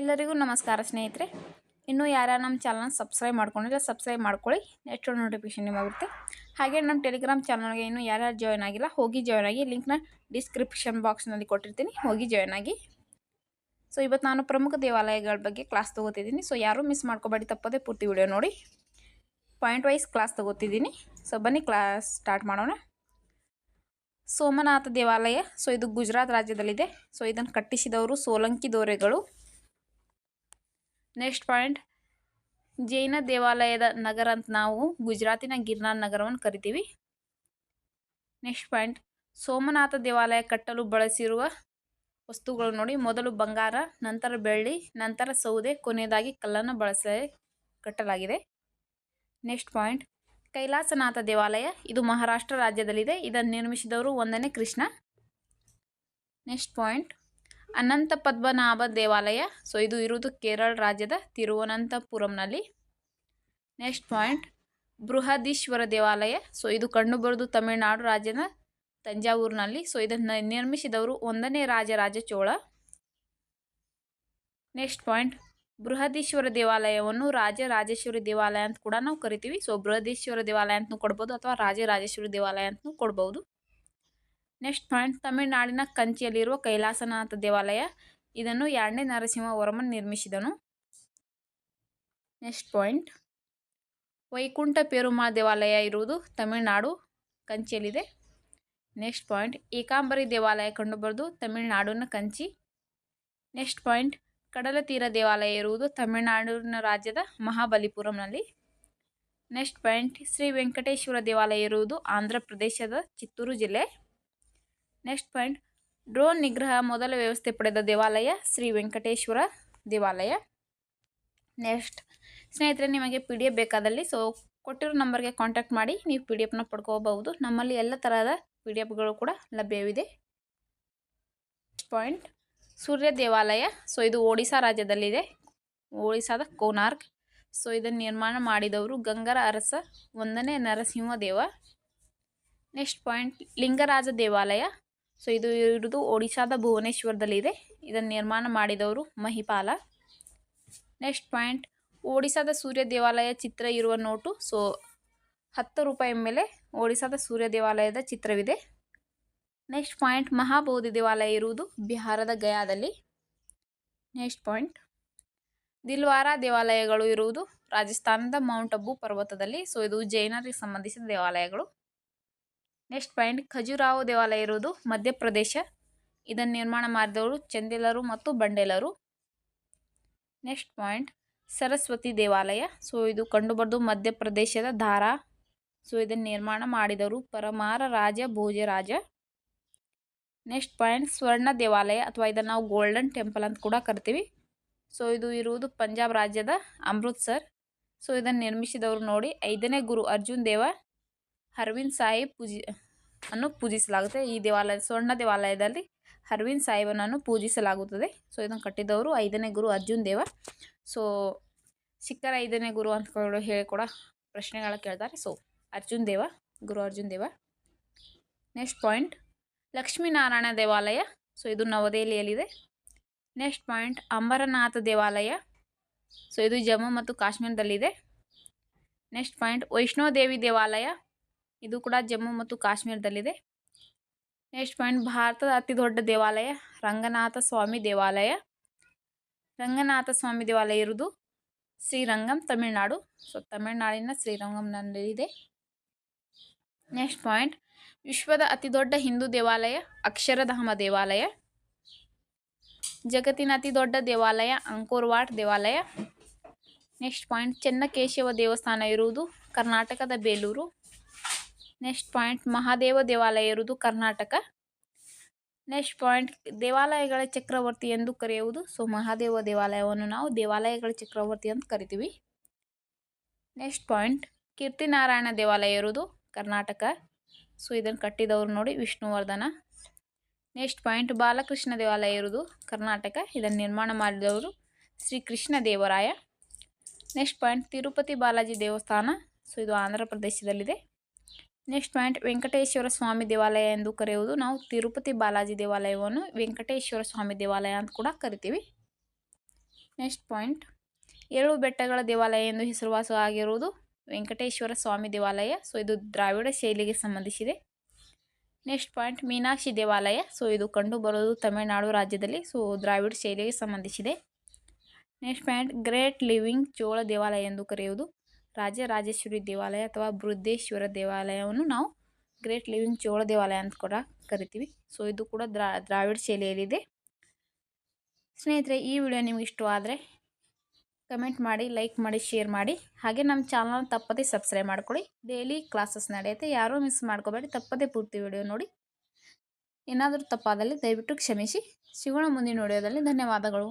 ಎಲ್ಲರಿಗೂ ನಮಸ್ಕಾರ ಸ್ನೇಹಿತರೆ. ಇನ್ನೂ ಯಾರ್ಯಾರು ನಮ್ಮ ಚಾನಲ್ನ ಸಬ್ಸ್ಕ್ರೈಬ್ ಮಾಡ್ಕೊಂಡಿಲ್ಲ ಸಬ್ಸ್ಕ್ರೈಬ್ ಮಾಡ್ಕೊಳ್ಳಿ. ನೆಕ್ಸ್ಟ್ ನೋಟಿಫಿಕೇಶನ್ ನಿಮಗೆ ಹಾಗೆ ನಮ್ಮ ಟೆಲಿಗ್ರಾಮ್ ಚಾನಲ್ಗೆ ಇನ್ನೂ ಯಾರ್ಯಾರು ಜಾಯ್ನ್ ಆಗಿಲ್ಲ, ಹೋಗಿ ಜಾಯ್ನ್ ಆಗಿ. ಲಿಂಕ್ನ ಡಿಸ್ಕ್ರಿಪ್ಷನ್ ಬಾಕ್ಸ್ನಲ್ಲಿ ಕೊಟ್ಟಿರ್ತೀನಿ. ಹೋಗಿ ಜಾಯ್ನ್ ಆಗಿ. ಸೊ ಇವತ್ತು ನಾನು ಪ್ರಮುಖ ದೇವಾಲಯಗಳ ಬಗ್ಗೆ ಕ್ಲಾಸ್ ತೊಗೋತಿದ್ದೀನಿ. ಸೊ ಯಾರೂ ಮಿಸ್ ಮಾಡ್ಕೋಬೇಡಿ, ತಪ್ಪದೆ ಪೂರ್ತಿ ವಿಡಿಯೋ ನೋಡಿ. ಪಾಯಿಂಟ್ ವೈಸ್ ಕ್ಲಾಸ್ ತೊಗೋತಿದ್ದೀನಿ. ಸೊ ಬನ್ನಿ ಕ್ಲಾಸ್ ಸ್ಟಾರ್ಟ್ ಮಾಡೋಣ. ಸೋಮನಾಥ ದೇವಾಲಯ. ಸೊ ಇದು ಗುಜರಾತ್ ರಾಜ್ಯದಲ್ಲಿದೆ. ಸೊ ಇದನ್ನು ಕಟ್ಟಿಸಿದವರು ಸೋಲಂಕಿ ದೊರೆಗಳು. Next point. ಜೈನ ದೇವಾಲಯದ ನಗರ ಅಂತ ನಾವು ಗುಜರಾತಿನ ಗಿರ್ನಾರ್ ನಗರವನ್ನು ಕರಿತೀವಿ. Next point. ಸೋಮನಾಥ ದೇವಾಲಯ ಕಟ್ಟಲು ಬಳಸಿರುವ ವಸ್ತುಗಳು ನೋಡಿ. ಮೊದಲು ಬಂಗಾರ, ನಂತರ ಬೆಳ್ಳಿ, ನಂತರ ಸೌದೆ, ಕೊನೆಯದಾಗಿ ಕಲ್ಲನ್ನು ಬಳಸ ಕಟ್ಟಲಾಗಿದೆ. Next point. ಕೈಲಾಸನಾಥ ದೇವಾಲಯ. ಇದು ಮಹಾರಾಷ್ಟ್ರ ರಾಜ್ಯದಲ್ಲಿದೆ. ಇದನ್ನು ನಿರ್ಮಿಸಿದವರು ಒಂದನೇ ಕೃಷ್ಣ. Next point. ಅನಂತ ಪದ್ಮನಾಭ ದೇವಾಲಯ. ಸೊ ಇದು ಇರುವುದು ಕೇರಳ ರಾಜ್ಯದ ತಿರುವನಂತಪುರಂನಲ್ಲಿ. ನೆಕ್ಸ್ಟ್ ಪಾಯಿಂಟ್ ಬೃಹದೀಶ್ವರ ದೇವಾಲಯ. ಸೊ ಇದು ಕಂಡುಬರೋದು ತಮಿಳುನಾಡು ರಾಜ್ಯದ ತಂಜಾವೂರಿನಲ್ಲಿ. ಸೊ ಇದನ್ನು ನಿರ್ಮಿಸಿದವರು ಒಂದನೇ ರಾಜರಾಜ ಚೋಳ ನೆಕ್ಸ್ಟ್ ಪಾಯಿಂಟ್ ಬೃಹದೀಶ್ವರ ದೇವಾಲಯವನ್ನು ರಾಜರಾಜೇಶ್ವರಿ ದೇವಾಲಯ ಅಂತ ಕೂಡ ನಾವು ಕರಿತೀವಿ. ಸೊ ಬೃಹದೀಶ್ವರ ದೇವಾಲಯ ಅಂತಲೂ ಕೊಡ್ಬೋದು ಅಥವಾ ರಾಜರಾಜೇಶ್ವರಿ ದೇವಾಲಯ ಅಂತಲೂ ಕೊಡ್ಬೋದು. ನೆಕ್ಸ್ಟ್ ಪಾಯಿಂಟ್ ತಮಿಳುನಾಡಿನ ಕಂಚಿಯಲ್ಲಿರುವ ಕೈಲಾಸನಾಥ ದೇವಾಲಯ. ಇದನ್ನು ಎರಡನೇ ನರಸಿಂಹವರ್ಮನ್ ನಿರ್ಮಿಸಿದನು. Next point. ವೈಕುಂಠ ಪೇರುಮಾ ದೇವಾಲಯ ಇರುವುದು ತಮಿಳುನಾಡು ಕಂಚಿಯಲ್ಲಿದೆ. Next point. ಏಕಾಂಬರಿ ದೇವಾಲಯ ಕಂಡುಬರೋದು ತಮಿಳುನಾಡಿನ ಕಂಚಿ. Next point. ಕಡಲ ತೀರ ದೇವಾಲಯ ಇರುವುದು ತಮಿಳುನಾಡಿನ ರಾಜ್ಯದ ಮಹಾಬಲಿಪುರಂನಲ್ಲಿ. Next point. ಶ್ರೀ ವೆಂಕಟೇಶ್ವರ ದೇವಾಲಯ ಇರುವುದು ಆಂಧ್ರ ಪ್ರದೇಶದ ಚಿತ್ತೂರು ಜಿಲ್ಲೆ. ನೆಕ್ಸ್ಟ್ ಪಾಯಿಂಟ್ ಡ್ರೋನ್ ನಿಗ್ರಹ ಮೊದಲ ವ್ಯವಸ್ಥೆ ಪಡೆದ ದೇವಾಲಯ ಶ್ರೀ ವೆಂಕಟೇಶ್ವರ ದೇವಾಲಯ ನೆಕ್ಸ್ಟ್ ಸ್ನೇಹಿತರೆ ನಿಮಗೆ ಪಿ ಡಿ ಎಫ್ ಬೇಕಾದಲ್ಲಿ ಸೊ ಕೊಟ್ಟಿರೋ ನಂಬರ್ಗೆ ಕಾಂಟ್ಯಾಕ್ಟ್ ಮಾಡಿ, ನೀವು ಪಿ ಡಿ ಎಫ್ನ ಪಡ್ಕೋಬಹುದು. ನಮ್ಮಲ್ಲಿ ಎಲ್ಲ ತರಹದ ಪಿ ಡಿ ಎಫ್ಗಳು ಕೂಡ ಲಭ್ಯವಿದೆ. ಪಾಯಿಂಟ್ ಸೂರ್ಯ ದೇವಾಲಯ. ಸೊ ಇದು ಒಡಿಶಾ ರಾಜ್ಯದಲ್ಲಿದೆ. ಒಡಿಸಾದ ಕೋನಾರ್ಕ್. ಸೊ ಇದನ್ನು ನಿರ್ಮಾಣ ಮಾಡಿದವರು ಗಂಗರ ಅರಸ, ಒಂದನೇ ನರಸಿಂಹದೇವ. ನೆಕ್ಸ್ಟ್ ಪಾಯಿಂಟ್ ಲಿಂಗರಾಜ ದೇವಾಲಯ. ಸೊ ಇದು ಇರುವುದು ಒಡಿಶಾದ ಭುವನೇಶ್ವರದಲ್ಲಿದೆ. ಇದನ್ನು ನಿರ್ಮಾಣ ಮಾಡಿದವರು ಮಹಿಪಾಲ. Next point. ಒಡಿಶಾದ ಸೂರ್ಯ ದೇವಾಲಯ ಚಿತ್ರ ಇರುವ ನೋಟು. ಸೊ, ಹತ್ತು ರೂಪಾಯಿ ಮೇಲೆ ಒಡಿಶಾದ ಸೂರ್ಯ ದೇವಾಲಯದ ಚಿತ್ರವಿದೆ. Next point. ಮಹಾಬೋಧಿ ದೇವಾಲಯ ಇರುವುದು ಬಿಹಾರದ ಗಯಾದಲ್ಲಿ. Next point. ದಿಲ್ವಾರ ದೇವಾಲಯಗಳು ಇರುವುದು ರಾಜಸ್ಥಾನದ ಮೌಂಟ್ ಅಬ್ಬು ಪರ್ವತದಲ್ಲಿ. ಸೊ, ಇದು ಜೈನರಿಗೆ ಸಂಬಂಧಿಸಿದ ದೇವಾಲಯಗಳು. ನೆಕ್ಸ್ಟ್ ಪಾಯಿಂಟ್, ಖಜುರಾಹೋ ದೇವಾಲಯ ಇರುವುದು ಮಧ್ಯಪ್ರದೇಶ. ಇದನ್ನು ನಿರ್ಮಾಣ ಮಾಡಿದವರು ಚಂದೇಲರು ಮತ್ತು ಬಂಡೇಲರು. ನೆಕ್ಸ್ಟ್ ಪಾಯಿಂಟ್, ಸರಸ್ವತಿ ದೇವಾಲಯ. ಸೊ, ಇದು ಕಂಡುಬರ್ದು ಮಧ್ಯಪ್ರದೇಶದ ಧಾರಾ. ಸೊ, ಇದನ್ನು ನಿರ್ಮಾಣ ಮಾಡಿದವರು ಪರಮಾರ ರಾಜ ಭೋಜರಾಜ ನೆಕ್ಸ್ಟ್ ಪಾಯಿಂಟ್, ಸ್ವರ್ಣ ದೇವಾಲಯ ಅಥವಾ ಇದನ್ನು ನಾವು ಗೋಲ್ಡನ್ ಟೆಂಪಲ್ ಅಂತ ಕೂಡ ಕರಿತೀವಿ. ಸೊ, ಇದು ಇರುವುದು ಪಂಜಾಬ್ ರಾಜ್ಯದ ಅಮೃತ್ಸರ್. ಸೊ, ಇದನ್ನು ನಿರ್ಮಿಸಿದವರು ನೋಡಿ ಐದನೇ ಗುರು ಅರ್ಜುನ್ ದೇವ. ಹರ್ವಿನ್ ಸಾಹೇಬ್ ಪೂಜಿ ಅನ್ನು ಪೂಜಿಸಲಾಗುತ್ತೆ ಈ ದೇವಾಲಯ, ಸ್ವರ್ಣ ದೇವಾಲಯದಲ್ಲಿ ಹರ್ವಿನ್ ಸಾಹೇಬನನ್ನು ಪೂಜಿಸಲಾಗುತ್ತದೆ. ಸೊ, ಇದನ್ನು ಕಟ್ಟಿದವರು ಐದನೇ ಗುರು ಅರ್ಜುನ್ ದೇವ. ಸೊ ಸಿಕ್ಕರ ಐದನೇ ಗುರು ಅಂತ ಹೇಳಿ ಕೂಡ ಪ್ರಶ್ನೆಗಳ ಕೇಳ್ತಾರೆ. ಸೊ, ಅರ್ಜುನ್ ದೇವ, ಗುರು ಅರ್ಜುನ್ ದೇವ. ನೆಕ್ಸ್ಟ್ ಪಾಯಿಂಟ್, ಲಕ್ಷ್ಮೀನಾರಾಯಣ ದೇವಾಲಯ. ಸೊ, ಇದು ನವದೆಹಲಿಯಲ್ಲಿದೆ. ನೆಕ್ಸ್ಟ್ ಪಾಯಿಂಟ್, ಅಂಬರನಾಥ ದೇವಾಲಯ. ಸೊ, ಇದು ಜಮ್ಮು ಮತ್ತು ಕಾಶ್ಮೀರದಲ್ಲಿದೆ. ನೆಕ್ಸ್ಟ್ ಪಾಯಿಂಟ್, ವೈಷ್ಣೋದೇವಿ ದೇವಾಲಯ. ಇದು ಕೂಡ ಜಮ್ಮು ಮತ್ತು ಕಾಶ್ಮೀರದಲ್ಲಿದೆ. ನೆಕ್ಸ್ಟ್ ಪಾಯಿಂಟ್, ಭಾರತದ ಅತಿ ದೊಡ್ಡ ದೇವಾಲಯ, ರಂಗನಾಥ ಸ್ವಾಮಿ ದೇವಾಲಯ. ರಂಗನಾಥ ಸ್ವಾಮಿ ದೇವಾಲಯ ಇರುವುದು ಶ್ರೀರಂಗಂ, ತಮಿಳುನಾಡು. ಸೊ ತಮಿಳುನಾಡಿನ ಶ್ರೀರಂಗಂನಲ್ಲಿದೆ. ನೆಕ್ಸ್ಟ್ ಪಾಯಿಂಟ್, ವಿಶ್ವದ ಅತಿ ದೊಡ್ಡ ಹಿಂದೂ ದೇವಾಲಯ, ಅಕ್ಷರಧಾಮ ದೇವಾಲಯ. ಜಗತ್ತಿನ ಅತಿ ದೊಡ್ಡ ದೇವಾಲಯ, ಅಂಕೋರ್ವಾಟ್ ದೇವಾಲಯ. ನೆಕ್ಸ್ಟ್ ಪಾಯಿಂಟ್, ಚೆನ್ನಕೇಶವ ದೇವಸ್ಥಾನ ಇರುವುದು ಕರ್ನಾಟಕದ ಬೇಲೂರು. ನೆಕ್ಸ್ಟ್ ಪಾಯಿಂಟ್ ಮಹಾದೇವ ದೇವಾಲಯ ಇರುವುದು ಕರ್ನಾಟಕ. ನೆಕ್ಸ್ಟ್ ಪಾಯಿಂಟ್ ದೇವಾಲಯಗಳ ಚಕ್ರವರ್ತಿ ಎಂದು ಕರೆಯುವುದು. ಸೊ ಮಹಾದೇವ ದೇವಾಲಯವನ್ನು ನಾವು ದೇವಾಲಯಗಳ ಚಕ್ರವರ್ತಿ ಅಂತ ಕರಿತೀವಿ. ನೆಕ್ಸ್ಟ್ ಪಾಯಿಂಟ್ ಕೀರ್ತಿನಾರಾಯಣ ದೇವಾಲಯ ಇರುವುದು ಕರ್ನಾಟಕ. ಸೊ ಇದನ್ನು ಕಟ್ಟಿದವರು ನೋಡಿ ವಿಷ್ಣುವರ್ಧನ. ನೆಕ್ಸ್ಟ್ ಪಾಯಿಂಟ್ ಬಾಲಕೃಷ್ಣ ದೇವಾಲಯ ಇರುವುದು ಕರ್ನಾಟಕ. ಇದನ್ನು ನಿರ್ಮಾಣ ಮಾಡಿದವರು ಶ್ರೀ ಕೃಷ್ಣ ದೇವರಾಯ. ನೆಕ್ಸ್ಟ್ ಪಾಯಿಂಟ್ ತಿರುಪತಿ ಬಾಲಾಜಿ ದೇವಸ್ಥಾನ. ಸೊ ಇದು ಆಂಧ್ರ ಪ್ರದೇಶದಲ್ಲಿದೆ. ನೆಕ್ಸ್ಟ್ ಪಾಯಿಂಟ್, ವೆಂಕಟೇಶ್ವರ ಸ್ವಾಮಿ ದೇವಾಲಯ ಎಂದು ಕರೆಯುವುದು. ನಾವು ತಿರುಪತಿ ಬಾಲಾಜಿ ದೇವಾಲಯವನ್ನು ವೆಂಕಟೇಶ್ವರ ಸ್ವಾಮಿ ದೇವಾಲಯ ಅಂತ ಕೂಡ ಕರಿತೀವಿ. ನೆಕ್ಸ್ಟ್ ಪಾಯಿಂಟ್ ಏಳು ಬೆಟ್ಟಗಳ ದೇವಾಲಯ ಎಂದು ಹೆಸರುವಾಸವಾಗಿರುವುದು ವೆಂಕಟೇಶ್ವರ ಸ್ವಾಮಿ ದೇವಾಲಯ. ಸೊ, ಇದು ದ್ರಾವಿಡ ಶೈಲಿಗೆ ಸಂಬಂಧಿಸಿದೆ. ನೆಕ್ಸ್ಟ್ ಪಾಯಿಂಟ್, ಮೀನಾಕ್ಷಿ ದೇವಾಲಯ. ಸೊ, ಇದು ಕಂಡು ಬರೋದು ತಮಿಳುನಾಡು ರಾಜ್ಯದಲ್ಲಿ. ಸೊ, ದ್ರಾವಿಡ ಶೈಲಿಗೆ ಸಂಬಂಧಿಸಿದೆ. Next point, great living Chola ದೇವಾಲಯ ಎಂದು ಕರೆಯುವುದು ರಾಜರಾಜೇಶ್ವರಿ ದೇವಾಲಯ ಅಥವಾ ಬೃದ್ಧೇಶ್ವರ ದೇವಾಲಯವನ್ನು ನಾವು ಗ್ರೇಟ್ ಲಿವಿಂಗ್ ಚೋಳ ದೇವಾಲಯ ಅಂತ ಕೂಡ ಕರಿತೀವಿ. ಸೊ ಇದು ಕೂಡ ದ್ರಾ, ದ್ರಾವಿಡ ಶೈಲಿಯಲ್ಲಿದೆ. ಸ್ನೇಹಿತರೆ, ಈ ವಿಡಿಯೋ ನಿಮ್ಗೆ ಇಷ್ಟವಾದರೆ ಕಮೆಂಟ್ ಮಾಡಿ ಲೈಕ್ ಮಾಡಿ ಶೇರ್ ಮಾಡಿ. ಹಾಗೆ ನಮ್ಮ ಚಾನಲ್ ತಪ್ಪದೇ ಸಬ್ಸ್ಕ್ರೈಬ್ ಮಾಡ್ಕೊಳ್ಳಿ. ಡೈಲಿ ಕ್ಲಾಸಸ್ ನಡೆಯುತ್ತೆ. ಯಾರೂ ಮಿಸ್ ಮಾಡ್ಕೋಬೇಡಿ. ತಪ್ಪದೇ ಪೂರ್ತಿ ವಿಡಿಯೋ ನೋಡಿ. ಏನಾದರೂ ತಪ್ಪಾದಲ್ಲಿ ದಯವಿಟ್ಟು ಕ್ಷಮಿಸಿ. ಸಿಗೋಣ ಮುಂದಿನ ವಿಡಿಯೋದಲ್ಲಿ. ಧನ್ಯವಾದಗಳು.